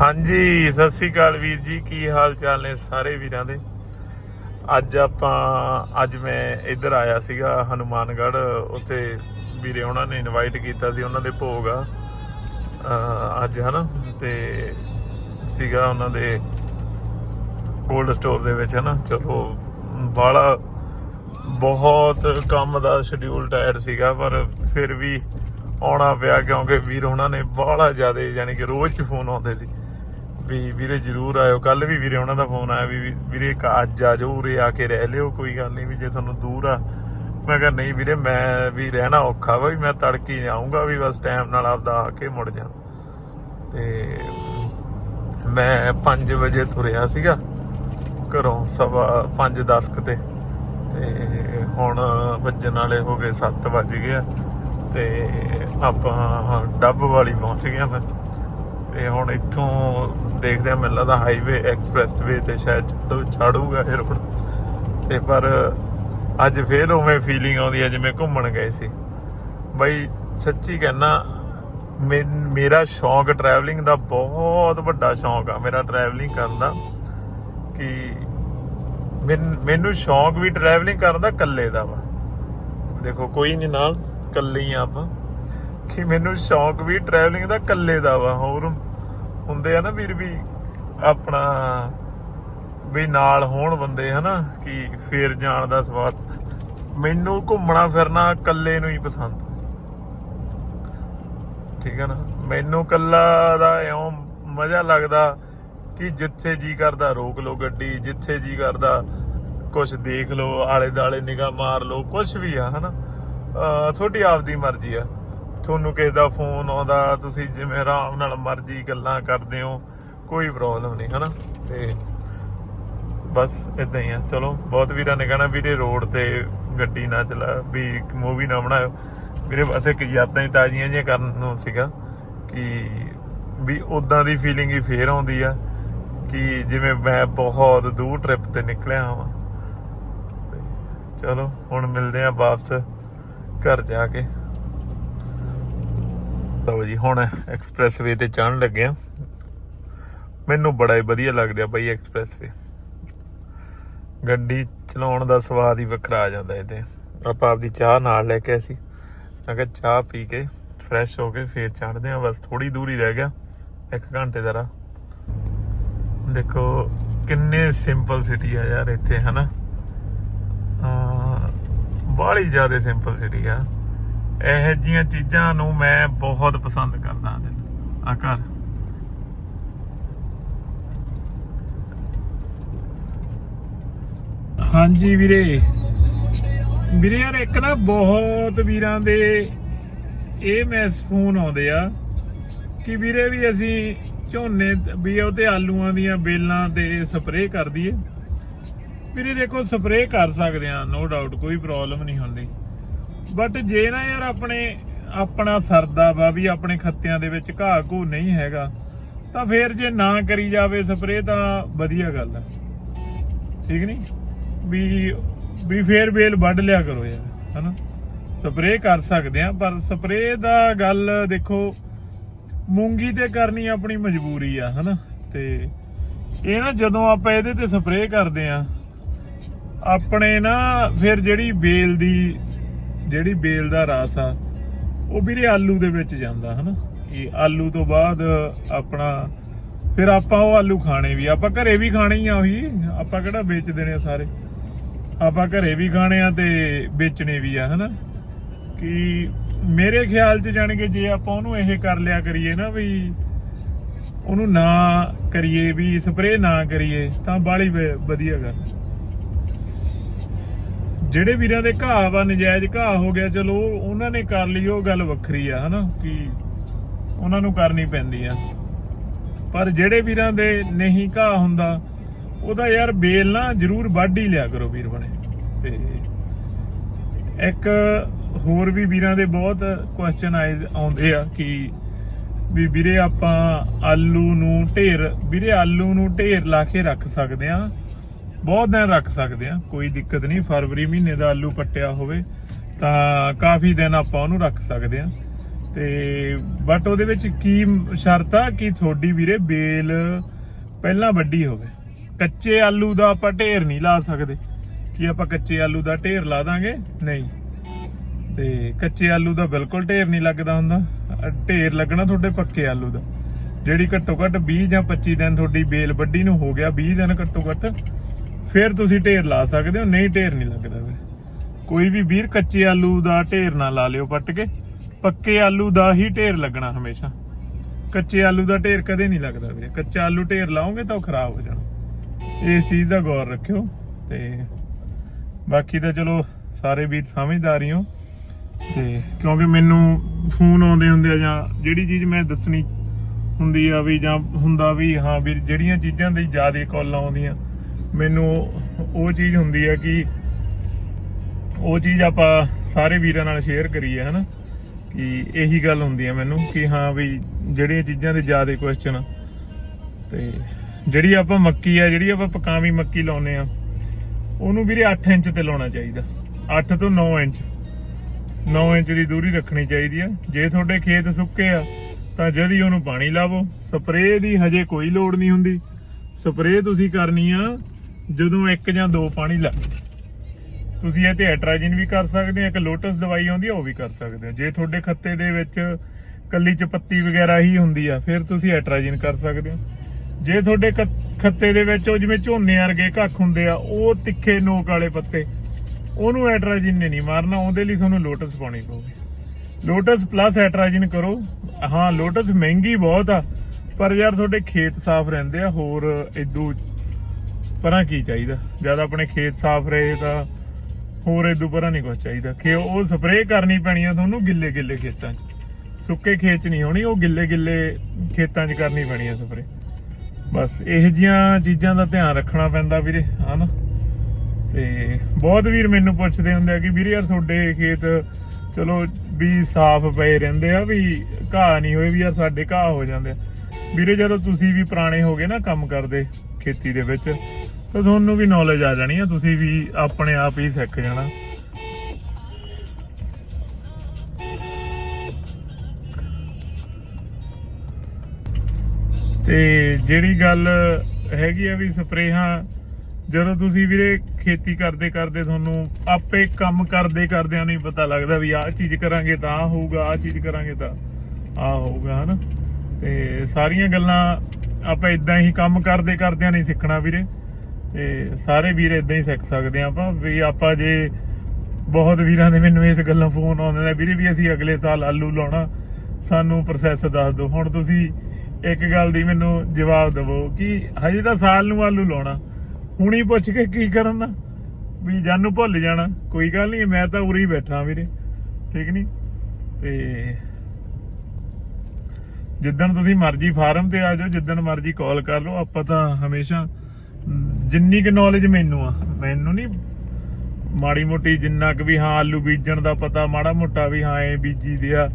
ਹਾਂਜੀ, ਸਤਿ ਸ੍ਰੀ ਅਕਾਲ ਵੀਰ ਜੀ। ਕੀ ਹਾਲ ਚਾਲ ਨੇ ਸਾਰੇ ਵੀਰਾਂ ਦੇ? ਅੱਜ ਆਪਾਂ, ਅੱਜ ਮੈਂ ਇੱਧਰ ਆਇਆ ਸੀਗਾ ਹਨੂਮਾਨਗੜ੍ਹ। ਉੱਥੇ ਵੀਰੇ ਉਹਨਾਂ ਨੇ ਇਨਵਾਈਟ ਕੀਤਾ ਸੀ, ਉਹਨਾਂ ਦੇ ਭੋਗ ਆ। ਅਹ, ਅੱਜ ਹਨਾ, ਤੇ ਸੀਗਾ ਉਹਨਾਂ ਦੇ ਕੋਲਡ ਸਟੋਰ ਦੇ ਵਿੱਚ ਹਨਾ। ਚਲੋ ਬਾਲਾ ਬਹੁਤ ਕੰਮ ਦਾ ਸ਼ਡਿਊਲ ਟਾਇਰ ਸੀਗਾ, ਪਰ ਫਿਰ ਵੀ ਆਉਣਾ ਪਿਆ ਕਿਉਂਕਿ ਵੀਰ ਉਹਨਾਂ ਨੇ ਬਾਹਲਾ ਜ਼ਿਆਦਾ, ਯਾਨੀ ਕਿ ਰੋਜ਼ ਹੀ ਫੋਨ ਆਉਂਦੇ ਸੀ। ਵੀ ਵੀਰੇ ਜਰੂਰ ਆਇਓ। ਕੱਲ ਵੀ ਵੀਰੇ ਉਹਨਾਂ ਦਾ ਫੋਨ ਆਇਆ ਵੀ ਵੀਰੇ ਇੱਕ ਅੱਜ ਆ ਜਾਓ, ਉਰੇ ਆ ਕੇ ਰਹਿ ਲਿਓ, ਕੋਈ ਗੱਲ ਨਹੀਂ ਵੀ ਜੇ ਤੁਹਾਨੂੰ ਦੂਰ ਆ। ਮੈਂ ਕਿਹਾ, ਨਹੀਂ ਵੀਰੇ, ਮੈਂ ਵੀ ਰਹਿਣਾ ਔਖਾ ਵਾ ਵੀ ਮੈਂ ਤੜਕੀ ਜਾਊਂਗਾ ਵੀ ਬਸ ਟਾਈਮ ਨਾਲ ਆਪਦਾ ਆ ਕੇ ਮੁੜ ਜਾ। ਤੇ ਮੈਂ 5 ਵਜੇ ਤੁਰਿਆ ਸੀਗਾ ਘਰੋਂ ਸਵਾ 5:10 ਤੇ। ਤੇ ਹੁਣ ਵੱਜਣ ਵਾਲੇ ਹੋ ਗਏ 7 ਵੱਜ ਗਏ ਆ। ਤੇ ਆਪਾਂ ਡੱਬ ਵਾਲੀ ਪਹੁੰਚ ਗਏ ਆ ਫਿਰ ਤੇ ਹੁਣ ਇੱਥੋਂ ਦੇਖਦੇ ਆ ਮੈਨੂੰ ਲੱਗਦਾ ਹਾਈਵੇ ਐਕਸਪ੍ਰੈਸ ਵੇ ਤੇ ਸ਼ਾਇਦ ਛਾੜੂ ਛਾੜੂਗਾ ਇਹ ਰੋਡ। ਤੇ ਪਰ ਅੱਜ ਫੇਰ ਉਵੇਂ ਫੀਲਿੰਗ ਆਉਂਦੀ ਹੈ ਜਿਵੇਂ ਘੁੰਮਣ ਗਏ ਸੀ। ਬਈ ਸੱਚੀ ਕਹਿਣਾ ਮੇਰਾ ਸ਼ੌਂਕ ਟਰੈਵਲਿੰਗ ਦਾ ਬਹੁਤ ਵੱਡਾ ਸ਼ੌਂਕ ਆ, ਮੇਰਾ ਟਰੈਵਲਿੰਗ ਕਰਨ ਦਾ। ਕਿ ਮੈਨੂੰ ਸ਼ੌਂਕ ਵੀ ਟਰੈਵਲਿੰਗ ਕਰਨ ਦਾ ਇਕੱਲੇ ਦਾ ਵਾ। ਦੇਖੋ ਕੋਈ ਨਹੀਂ ਨਾਲ, ਇਕੱਲੇ ਹੀ ਆਪਾਂ। ਕਿ ਮੈਨੂੰ ਸ਼ੌਂਕ ਵੀ ਟਰੈਵਲਿੰਗ ਦਾ ਇਕੱਲੇ ਦਾ ਵਾ, ਹੋਰ ਹੁੰਦੇ ਆ ਨਾ ਵੀਰ ਵੀ ਆਪਣਾ ਵੀ ਨਾਲ ਹੋਣ ਬੰਦੇ ਹਨਾ, ਕਿ ਫੇਰ ਜਾਣ ਦਾ ਸਵਾਦ। ਮੈਨੂੰ ਘੁੰਮਣਾ ਫਿਰਨਾ ਇਕੱਲੇ ਨੂੰ ਹੀ ਪਸੰਦ। ਠੀਕ ਹੈ ਨਾ? ਮੈਨੂੰ ਇਕੱਲਾ ਦਾ ਇਉਂ ਮਜ਼ਾ ਲੱਗਦਾ ਕਿ ਜਿੱਥੇ ਜੀ ਕਰਦਾ ਰੋਕ ਲਓ ਗੱਡੀ, ਜਿੱਥੇ ਜੀ ਕਰਦਾ ਕੁਝ ਦੇਖ ਲੋ ਆਲੇ ਦਾਲੇ ਨਿਗਾਹ ਮਾਰ ਲਓ ਕੁਝ ਵੀ ਆ, ਹਨਾ? ਅਹ, ਤੁਹਾਡੀ ਆਪਦੀ ਮਰਜ਼ੀ ਆ। ਤੁਹਾਨੂੰ ਕਿਸੇ ਦਾ ਫੋਨ ਆਉਂਦਾ, ਤੁਸੀਂ ਜਿਵੇਂ ਆਰਾਮ ਨਾਲ ਮਰਜ਼ੀ ਗੱਲਾਂ ਕਰਦੇ ਹੋ, ਕੋਈ ਪ੍ਰੋਬਲਮ ਨਹੀਂ, ਹਨਾ? ਤੇ ਬਸ ਇਦਾਂ ਹੀ ਆ। ਚਲੋ, ਬਹੁਤ ਵੀਰਾਂ ਨੇ ਕਹਿਣਾ, ਵੀਰੇ ਰੋਡ ਤੇ ਗੱਡੀ ਨਾ ਚਲਾ, ਵੀ ਮੂਵੀ ਨਾ ਬਣਾਇਓ। ਵੀਰੇ ਬਸ ਇੱਕ ਯਾਦਾਂ ਹੀ ਤਾਜ਼ੀਆਂ ਜਿਹੀਆਂ ਕਰਨ ਨੂੰ ਸੀਗਾ ਕਿ ਵੀ ਉਦਾਂ ਦੀ ਫੀਲਿੰਗ ਹੀ ਫੇਰ ਆਉਂਦੀ ਆ ਕਿ ਜਿਵੇਂ ਮੈਂ ਬਹੁਤ ਦੂਰ ਟ੍ਰਿਪ ਤੇ ਨਿਕਲਿਆ ਹਾਂ ਤੇ ਚਲੋ, ਹੁਣ ਮਿਲਦੇ ਆ ਵਾਪਸ ਘਰ ਜਾ ਕੇ। ਲਓ ਜੀ, ਹੁਣ ਐਕਸਪ੍ਰੈਸਵੇ ਤੇ ਚੜ੍ਹਨ ਲੱਗੇ ਆ ਮੈਨੂੰ ਬੜਾ ਹੀ ਵਧੀਆ ਲੱਗਦਾ ਬਾਈ ਐਕਸਪ੍ਰੈਸਵੇ ਗੱਡੀ ਚਲਾਉਣ ਦਾ ਸਵਾਦ ਹੀ ਵੱਖਰਾ ਆ ਜਾਂਦਾ ਇਹਦੇ ਆਪਾਂ ਆਪਦੀ ਚਾਹ ਨਾਲ ਲੈ ਕੇ ਅਸੀਂ ਸੀ। ਮੈਂ ਕਿਹਾ ਚਾਹ ਪੀ ਕੇ ਫਰੈਸ਼ ਹੋ ਕੇ ਫੇਰ ਚੜ੍ਹਦੇ ਆ ਬਸ ਥੋੜੀ ਦੂਰ ਹੀ ਰਹਿ ਗਿਆ। ਇੱਕ ਘੰਟੇ ਦਾ ਰਾਹ। ਦੇਖੋ, ਕਿੰਨੇ ਸਿੰਪਲ ਸਿਟੀ ਆ ਯਾਰ ਇੱਥੇ, ਹਨਾ? ਬਾਹਲੀ ਜ਼ਿਆਦਾ ਸਿੰਪਲ ਸਿਟੀ ਆ। ਇਹੋ ਜੀਆਂ ਚੀਜ਼ਾਂ ਨੂੰ ਮੈਂ ਬਹੁਤ ਪਸੰਦ ਕਰਦਾ ਆ ਘਰ। ਹਾਂਜੀ ਵੀਰੇ। ਵੀਰੇ ਯਾਰ ਇੱਕ ਨਾ ਬਹੁਤ ਵੀਰਾਂ ਦੇ ਇਹ ਮੈਸ ਫੋਨ ਆਉਂਦੇ ਆ ਕਿ ਵੀਰੇ ਵੀ ਅਸੀਂ ਝੋਨੇ ਵੀ ਉਹ ਤੇ ਆਲੂਆਂ ਦੀਆਂ ਬੇਲਾਂ ਤੇ ਸਪਰੇਅ ਕਰ ਦਈਏ। ਵੀਰੇ ਦੇਖੋ ਸਪਰੇਅ ਕਰ ਸਕਦੇ ਆ ਨੋ ਡਾਊਟ ਕੋਈ ਪ੍ਰੋਬਲਮ ਨਹੀਂ ਹੁੰਦੀ। ਬਟ ਜੇ ਨਾ ਯਾਰ ਆਪਣੇ, ਆਪਣਾ ਸਰਦਾ ਵਾ ਵੀ ਆਪਣੇ ਖੱਤਿਆਂ ਦੇ ਵਿੱਚ ਘਾਹ ਘੂ ਨਹੀਂ ਹੈਗਾ, ਤਾਂ ਫੇਰ ਜੇ ਨਾ ਕਰੀ ਜਾਵੇ ਸਪਰੇਅ ਤਾਂ ਵਧੀਆ ਗੱਲ ਹੈ ਠੀਕ ਨਹੀਂ ਵੀ ਵੀ ਫੇਰ ਬੇਲ ਵੱਢ ਲਿਆ ਕਰੋ ਯਾਰ, ਹਨਾ? ਸਪਰੇਅ ਕਰ ਸਕਦੇ ਆ, ਪਰ ਸਪਰੇਅ ਦਾ ਗੱਲ ਦੇਖੋ, ਮੂੰਗੀ ਤੇ ਕਰਨੀ ਆਪਣੀ ਮਜਬੂਰੀ ਆ, ਹਨਾ? ਤੇ ਇਹ ਨਾ ਜਦੋਂ ਆਪਾਂ ਇਹਦੇ ਤੇ ਸਪਰੇਅ ਕਰਦੇ ਆ, ਆਪਣੇ ਨਾ ਫਿਰ ਜਿਹੜੀ ਬੇਲ ਦੀ ਜਿਹੜੀ ਬੇਲ ਦਾ ਰਸ ਆ, ਉਹ ਵੀਰੇ ਆਲੂ ਦੇ ਵਿੱਚ ਜਾਂਦਾ, ਹਨਾ? ਇਹ ਆਲੂ ਤੋਂ ਬਾਅਦ ਆਪਣਾ, ਫਿਰ ਆਪਾਂ ਉਹ ਆਲੂ ਖਾਣੇ ਵੀ ਆਪਾਂ ਘਰੇ ਵੀ ਖਾਣੇ ਹੀ ਆ ਉਹੀ, ਆਪਾਂ ਕਿਹੜਾ ਵੇਚ ਦੇਣੇ ਆ ਸਾਰੇ? ਆਪਾਂ ਘਰੇ ਵੀ ਖਾਣੇ ਆ ਤੇ ਵੇਚਣੇ ਵੀ ਆ, ਹਨਾ? ਕਿ ਮੇਰੇ ਖਿਆਲ 'ਚ ਜਾਣ ਕੇ ਜੇ ਆਪਾਂ ਉਹਨੂੰ ਇਹ ਕਰ ਲਿਆ ਕਰੀਏ ਨਾ ਵੀ ਉਹਨੂੰ ਨਾ ਕਰੀਏ, ਵੀ ਸਪਰੇਅ ਨਾ ਕਰੀਏ, ਤਾਂ ਬਾਲੀ ਵਧੀਆ ਗੱਲ। ਜਿਹੜੇ ਵੀਰਾਂ ਦੇ ਘਾਹ ਵਾ, ਨਜਾਇਜ਼ ਘਾਹ ਹੋ ਗਿਆ, ਚਲੋ ਉਹਨਾਂ ਨੇ ਕਰ ਲਈ, ਉਹ ਗੱਲ ਵੱਖਰੀ ਆ, ਹਨਾ, ਕਿ ਉਹਨਾਂ ਨੂੰ ਕਰਨੀ ਪੈਂਦੀ ਆ। ਪਰ ਜਿਹੜੇ ਵੀਰਾਂ ਦੇ ਨਹੀਂ ਘਾਹ ਹੁੰਦਾ, ਉਹਦਾ ਯਾਰ ਬੇਲ ਨਾ ਜ਼ਰੂਰ ਵੱਢ ਹੀ ਲਿਆ ਕਰੋ ਵੀਰ ਬਣੇ। ਤੇ ਇੱਕ ਹੋਰ ਵੀ ਵੀਰਾਂ ਦੇ ਬਹੁਤ ਕੁਐਸਚਨ ਆਏ, ਆਉਂਦੇ ਆ ਕਿ ਵੀ ਵੀਰੇ ਆਪਾਂ ਆਲੂ ਨੂੰ ਢੇਰ, ਵੀਰੇ ਆਲੂ ਨੂੰ ਢੇਰ ਲਾ ਕੇ ਰੱਖ ਸਕਦੇ ਆ। ਬਹੁਤ ਦਿਨ ਰੱਖ ਸਕਦੇ ਆ ਕੋਈ ਦਿੱਕਤ ਨਹੀਂ। ਫਰਵਰੀ ਮਹੀਨੇ ਦਾ ਆਲੂ ਕੱਟਿਆ ਹੋਵੇ ਤਾਂ ਕਾਫੀ ਦਿਨ ਆਪਾਂ ਉਹਨੂੰ ਰੱਖ ਸਕਦੇ ਆ ਤੇ ਬਟ ਉਹਦੇ ਵਿੱਚ ਕੀ ਸ਼ਰਤ ਆ ਕਿ ਤੁਹਾਡੀ ਵੀਰੇ ਬੇਲ ਪਹਿਲਾਂ ਵੱਡੀ ਹੋਵੇ। ਕੱਚੇ ਆਲੂ ਦਾ ਆਪਾਂ ਢੇਰ ਨਹੀਂ ਲਾ ਸਕਦੇ। ਕਿ ਆਪਾਂ ਕੱਚੇ ਆਲੂ ਦਾ ਢੇਰ ਲਾ ਦਾਂਗੇ? ਨਹੀਂ। ਤੇ ਕੱਚੇ ਆਲੂ ਦਾ ਬਿਲਕੁਲ ਢੇਰ ਨਹੀਂ ਲੱਗਦਾ ਹੁੰਦਾ। ਢੇਰ ਲੱਗਣਾ ਤੁਹਾਡੇ ਪੱਕੇ ਆਲੂ ਦਾ। ਜਿਹੜੀ ਘੱਟੋ ਘੱਟ 20 ਜਾਂ 25 ਦਿਨ ਤੁਹਾਡੀ ਬੇਲ ਵੱਡੀ ਨੂੰ ਹੋ ਗਿਆ 20 ਦਿਨ ਘੱਟੋ ਘੱਟ ਫਿਰ ਤੁਸੀਂ ਢੇਰ ਲਾ ਸਕਦੇ ਹੋ, ਨਹੀਂ ਢੇਰ ਨਹੀਂ ਲੱਗਦਾ ਵੀਰੇ ਕੋਈ ਵੀ ਵੀਰ, ਕੱਚੇ ਆਲੂ ਦਾ ਢੇਰ ਨਾ ਲਾ ਲਿਓ ਪੱਟ ਕੇ। ਪੱਕੇ ਆਲੂ ਦਾ ਹੀ ਢੇਰ ਲੱਗਣਾ ਹਮੇਸ਼ਾ। ਕੱਚੇ ਆਲੂ ਦਾ ਢੇਰ ਕਦੇ ਨਹੀਂ ਲੱਗਦਾ ਵੀਰੇ। ਕੱਚਾ ਆਲੂ ਢੇਰ ਲਾਓਗੇ ਤਾਂ ਉਹ ਖਰਾਬ ਹੋ ਜਾਣਾ। ਇਸ ਚੀਜ਼ ਦਾ ਗੌਰ ਰੱਖਿਓ ਤੇ ਬਾਕੀ ਤਾਂ ਚਲੋ ਸਾਰੇ ਵੀਰ ਸਮਝਦਾਰ ਹੀ ਹੋ। ਤੇ ਕਿਉਂਕਿ ਮੈਨੂੰ ਫੋਨ ਆਉਂਦੇ ਹੁੰਦੇ ਆ ਜਾਂ ਜਿਹੜੀ ਚੀਜ਼ ਮੈਂ ਦੱਸਣੀ ਹੁੰਦੀ ਆ ਵੀ ਜਾਂ ਹੁੰਦਾ ਵੀ, ਹਾਂ ਵੀ ਜਿਹੜੀਆਂ ਚੀਜ਼ਾਂ ਦੀ ਜ਼ਿਆਦਾ ਕਾਲਾਂ ਆਉਂਦੀਆਂ ਮੈਨੂੰ ਉਹ ਚੀਜ਼ ਹੁੰਦੀ ਹੈ ਕਿ ਉਹ ਚੀਜ਼ ਆਪਾਂ ਸਾਰੇ ਵੀਰਾਂ ਨਾਲ ਸ਼ੇਅਰ ਕਰੀਏ, ਹਨਾ? ਕਿ ਇਹੀ ਗੱਲ ਹੁੰਦੀ ਹੈ ਮੈਨੂੰ ਕਿ ਹਾਂ ਵੀ ਜਿਹੜੀਆਂ ਚੀਜ਼ਾਂ ਦੇ ਜ਼ਿਆਦਾ ਕੁਐਸਚਨ ਤੇ ਜਿਹੜੀ ਆਪਾਂ ਮੱਕੀ ਆ, ਜਿਹੜੀ ਆਪਾਂ ਪਕਾਵੀ ਮੱਕੀ ਲਾਉਨੇ ਆ, ਉਹਨੂੰ ਵੀਰੇ 8 ਇੰਚ ਤੇ ਲਾਉਣਾ ਚਾਹੀਦਾ। 8 ਤੋਂ 9 ਇੰਚ। 9 ਇੰਚ ਦੀ ਦੂਰੀ ਰੱਖਣੀ ਚਾਹੀਦੀ ਆ। ਜੇ ਤੁਹਾਡੇ ਖੇਤ ਸੁੱਕੇ ਆ, ਤਾਂ ਜਦੀ ਉਹਨੂੰ ਪਾਣੀ ਲਾਵੋ। ਸਪਰੇਅ ਦੀ ਹਜੇ ਕੋਈ ਲੋੜ ਨਹੀਂ ਹੁੰਦੀ। ਸਪਰੇਅ ਤੁਸੀਂ ਕਰਨੀ ਆ ਜਦੋਂ ਇੱਕ ਜਾਂ ਦੋ ਪਾਣੀ ਲੱਗ ਤੁਸੀਂ ਇਹ ਤੇ ਐਟਰਾਜਿਨ ਵੀ ਕਰ ਸਕਦੇ ਆ, ਇੱਕ ਲੋਟਸ ਦਵਾਈ ਆਉਂਦੀ ਆ, ਉਹ ਵੀ ਕਰ ਸਕਦੇ ਹੋ ਜੇ ਤੁਹਾਡੇ ਖੱਤੇ ਦੇ ਵਿੱਚ ਕੱਲੀ ਚਪੱਤੀ ਵਗੈਰਾ ਹੀ ਹੁੰਦੀ ਆ, ਫਿਰ ਤੁਸੀਂ ਐਟਰਾਜਿਨ ਕਰ ਸਕਦੇ ਹੋ। ਜੇ ਤੁਹਾਡੇ ਖੱਤੇ ਦੇ ਵਿੱਚ ਉਹ ਜਿਵੇਂ ਝੋਨੇ ਵਰਗੇ ਕੱਖ ਹੁੰਦੇ ਆ, ਉਹ ਤਿੱਖੇ ਨੋਕ ਵਾਲੇ ਪੱਤੇ, ਉਹਨੂੰ ਐਟਰਾਜਿਨ ਨੇ ਨਹੀਂ ਮਾਰਨਾ, ਉਹਦੇ ਲਈ ਤੁਹਾਨੂੰ ਲੋਟਸ ਪਾਉਣੀ ਪਊਗੀ। ਲੋਟਸ ਪਲੱਸ ਐਟਰਾਜਿਨ ਕਰੋ। ਹਾਂ ਲੋਟਸ ਮਹਿੰਗੀ ਬਹੁਤ ਆ, ਪਰ ਯਾਰ ਤੁਹਾਡੇ ਖੇਤ ਸਾਫ਼ ਰਹਿੰਦੇ ਆ, ਹੋਰ ਇਦੂ ਪਰਾਂ ਕੀ ਚਾਹੀਦਾ? ਜਦ ਆਪਣੇ ਖੇਤ ਸਾਫ਼ ਰਹੇ ਤਾਂ ਹੋਰ ਇਦੂ ਪਰਾਂ ਨਹੀਂ ਕੁਝ ਚਾਹੀਦਾ। ਕਿ ਉਹ ਸਪਰੇਅ ਕਰਨੀ ਪੈਣੀ ਆ ਤੁਹਾਨੂੰ ਗਿੱਲੇ ਗਿੱਲੇ ਖੇਤਾਂ 'ਚ। ਸੁੱਕੇ ਖੇਤ 'ਚ ਨਹੀਂ ਹੋਣੀ, ਉਹ ਗਿੱਲੇ ਗਿੱਲੇ ਖੇਤਾਂ 'ਚ ਕਰਨੀ ਪੈਣੀ ਆ ਸਪਰੇਅ। ਬਸ ਇਹ ਜੀਆਂ ਚੀਜ਼ਾਂ ਦਾ ਧਿਆਨ ਰੱਖਣਾ ਪੈਂਦਾ ਵੀਰੇ, ਹਨਾ? ਤੇ ਬਹੁਤ ਵੀਰ ਮੈਨੂੰ ਪੁੱਛਦੇ ਹੁੰਦੇ ਆ ਕਿ ਵੀਰੇ ਯਾਰ ਤੁਹਾਡੇ ਖੇਤ ਚਲੋ ਵੀ ਸਾਫ਼ ਪਏ ਰਹਿੰਦੇ ਆ, ਵੀ ਘਾਹ ਨਹੀਂ ਹੋਏ, ਵੀ ਯਾਰ ਸਾਡੇ ਘਾਹ ਹੋ ਜਾਂਦੇ ਆ। ਵੀਰੇ ਜਦੋਂ ਤੁਸੀਂ ਵੀ ਪੁਰਾਣੇ ਹੋ ਗਏ ਨਾ ਕੰਮ ਕਰਦੇ ਖੇਤੀ ਦੇ ਵਿੱਚ, ਤਾਂ ਤੁਹਾਨੂੰ ਵੀ ਨੌਲੇਜ ਆ ਜਾਣੀ ਆ, ਤੁਸੀਂ ਵੀ ਆਪਣੇ ਆਪ ਹੀ ਸਿੱਖ ਜਾਣਾ। ਤੇ ਜਿਹੜੀ ਗੱਲ ਹੈਗੀ ਆ ਵੀ ਸਪਰੇਹਾਂ, ਜਦੋਂ ਤੁਸੀਂ ਵੀਰੇ ਖੇਤੀ ਕਰਦੇ ਕਰਦੇ ਤੁਹਾਨੂੰ ਆਪੇ ਕੰਮ ਕਰਦੇ ਕਰਦਿਆਂ ਨਹੀਂ ਪਤਾ ਲੱਗਦਾ ਵੀ ਆਹ ਚੀਜ਼ ਕਰਾਂਗੇ ਤਾਂ ਆਹ ਹੋਊਗਾ, ਆਹ ਚੀਜ਼ ਕਰਾਂਗੇ ਤਾਂ ਆਹ ਹੋਊਗਾ, ਹਨਾ? ਤੇ ਸਾਰੀਆਂ ਗੱਲਾਂ ਆਪਾਂ ਇਦਾਂ ਹੀ ਕੰਮ ਕਰਦੇ ਕਰਦਿਆਂ ਨਹੀਂ ਸਿੱਖਣਾ ਵੀਰੇ। ਤੇ ਸਾਰੇ ਵੀਰ ਇਦਾਂ ਹੀ ਸਿੱਖ ਸਕਦੇ ਆ ਆਪਾਂ ਵੀ ਆਪਾਂ ਜੇ ਬਹੁਤ ਵੀਰਾਂ ਦੇ ਮੈਨੂੰ ਇਸ ਗੱਲਾਂ ਫੋਨ ਆਉਂਦੇ ਨੇ, ਵੀਰੇ ਵੀ ਅਸੀਂ ਅਗਲੇ ਸਾਲ ਆਲੂ ਲਾਉਣਾ, ਸਾਨੂੰ ਪ੍ਰੋਸੈਸ ਦੱਸ ਦਿਓ। ਹੁਣ ਤੁਸੀਂ ਇੱਕ ਗੱਲ ਦੀ ਮੈਨੂੰ ਜਵਾਬ ਦਿਵੋ ਕਿ ਹਜੇ ਤਾਂ ਸਾਲ ਨੂੰ ਆਲੂ ਲਾਉਣਾ। ਹੁਣੀ ਪੁੱਛ ਕੇ ਕੀ ਕਰਨਾ ਵੀ ਜਾਨੂੰ ਭੁੱਲ ਜਾਣਾ। ਕੋਈ ਗੱਲ ਨਹੀਂ, ਮੈਂ ਤਾਂ ਉਰੇ ਹੀ ਬੈਠਾ ਵੀਰੇ। ਠੀਕ ਨਹੀਂ ਤੇ ਜਿੱਦਣ ਤੁਸੀਂ ਮਰਜ਼ੀ ਫਾਰਮ ਤੇ ਆ ਜਾਓ, ਜਿੱਦਣ ਮਰਜ਼ੀ ਕਾਲ ਕਰ ਲਓ, ਆਪਾਂ ਤਾਂ ਹਮੇਸ਼ਾ, ਜਿੰਨੀ ਕੁ ਨੌਲੇਜ ਮੈਨੂੰ ਆ, ਮੈਨੂੰ ਨਹੀਂ ਮਾੜੀ ਮੋਟੀ ਜਿੰਨਾ ਕੁ ਵੀ ਹਾਂ ਆਲੂ ਬੀਜਣ ਦਾ ਪਤਾ, ਮਾੜਾ ਮੋਟਾ ਵੀ ਹਾਂ ਇਹ ਬੀਜੀ ਦਿਆ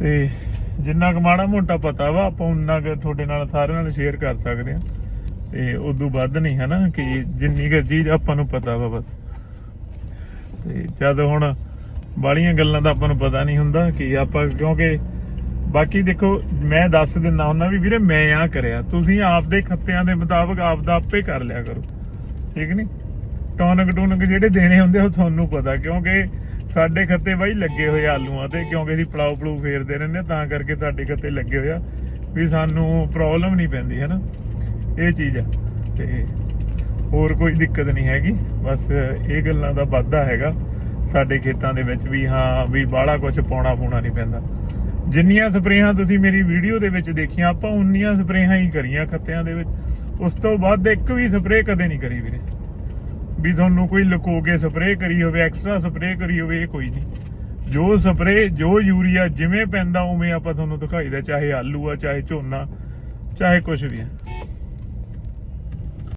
ਤੇ ਜਿੰਨਾ ਕੁ ਮਾੜਾ ਮੋਟਾ ਪਤਾ ਵਾ, ਆਪਾਂ ਉਨਾ ਕੁ ਤੁਹਾਡੇ ਨਾਲ ਸਾਰਿਆਂ ਨਾਲ ਸ਼ੇਅਰ ਕਰ ਸਕਦੇ ਆ। ਤੇ ਉਦੋਂ ਵੱਧ ਨਹੀਂ ਹਨਾ, ਕਿ ਜਿੰਨੀ ਕੁ ਚੀਜ਼ ਆਪਾਂ ਨੂੰ ਪਤਾ ਵਾ ਬਸ। ਤੇ ਜਦ ਹੁਣ ਬਾਲੀਆਂ ਗੱਲਾਂ ਦਾ ਆਪਾਂ ਨੂੰ ਪਤਾ ਨਹੀਂ ਹੁੰਦਾ ਕਿ ਆਪਾਂ ਕਿਉਂਕਿ ਬਾਕੀ ਦੇਖੋ ਮੈਂ ਦੱਸ ਦਿੰਦਾ ਹੁੰਦਾ ਵੀ ਵੀਰੇ ਮੈਂ ਆ ਕਰਿਆ। ਤੁਸੀਂ ਆਪਦੇ ਖੱਤਿਆਂ ਦੇ ਮੁਤਾਬਕ ਆਪਦਾ ਆਪੇ ਕਰ ਲਿਆ ਕਰੋ। ਠੀਕ ਨਹੀਂ ਟੌਨਕ ਟੂਨਕ ਜਿਹੜੇ ਦੇਣੇ ਹੁੰਦੇ ਉਹ ਤੁਹਾਨੂੰ ਪਤਾ ਕਿਉਂਕਿ ਸਾਡੇ ਖੱਤੇ ਬਾਈ ਲੱਗੇ ਹੋਏ ਆਲੂਆਂ ਤੇ ਕਿਉਂਕਿ ਅਸੀਂ ਪਲਾਉ ਪਲੂ ਫੇਰਦੇ ਰਹਿੰਦੇ ਹਾਂ, ਤਾਂ ਕਰਕੇ ਸਾਡੇ ਖੱਤੇ ਲੱਗੇ ਹੋਇਆ ਵੀ ਸਾਨੂੰ ਪ੍ਰੋਬਲਮ ਨਹੀਂ ਪੈਂਦੀ ਹੈ ਨਾ ਇਹ ਚੀਜ਼ ਆ। ਤੇ ਹੋਰ ਕੋਈ ਦਿੱਕਤ ਨਹੀਂ ਹੈਗੀ। ਬਸ ਇਹ ਗੱਲਾਂ ਦਾ ਵਾਧਾ ਹੈਗਾ। ਸਾਡੇ ਖੇਤਾਂ ਦੇ ਵਿੱਚ ਵੀ ਹਾਂ ਵੀ ਬਾਹਲਾ ਕੁਝ ਪਾਉਣਾ ਪੂਣਾ ਨਹੀਂ ਪੈਂਦਾ। ਜਿੰਨੀਆਂ ਸਪਰੇਹਾਂ ਤੁਸੀਂ ਮੇਰੀ ਵੀਡੀਓ ਦੇ ਵਿੱਚ ਦੇਖੀਆਂ, ਆਪਾਂ ਉਨੀਆਂ ਸਪਰੇਹਾਂ ਹੀ ਕਰੀਆਂ ਖੱਤਿਆਂ ਦੇ ਵਿੱਚ। ਉਸ ਤੋਂ ਬਾਅਦ ਇੱਕ ਵੀ ਸਪਰੇਅ ਕਦੇ ਨਹੀਂ ਕਰੀ ਵੀਰੇ। ਵੀ ਤੁਹਾਨੂੰ ਕੋਈ ਲੁਕੋ ਕੇ ਸਪਰੇਅ ਕਰੀ ਹੋਵੇ, ਐਕਸਟਰਾ ਸਪਰੇਅ ਕਰੀ ਹੋਵੇ, ਇਹ ਕੋਈ ਨਹੀਂ। ਜੋ ਸਪਰੇਅ, ਜੋ ਯੂਰੀਆ ਜਿਵੇਂ ਪੈਂਦਾ, ਉਵੇਂ ਆਪਾਂ ਤੁਹਾਨੂੰ ਦਿਖਾਈਦਾ ਚਾਹੇ ਆਲੂ ਆ, ਚਾਹੇ ਝੋਨਾ, ਚਾਹੇ ਕੁਝ ਵੀ ਆ।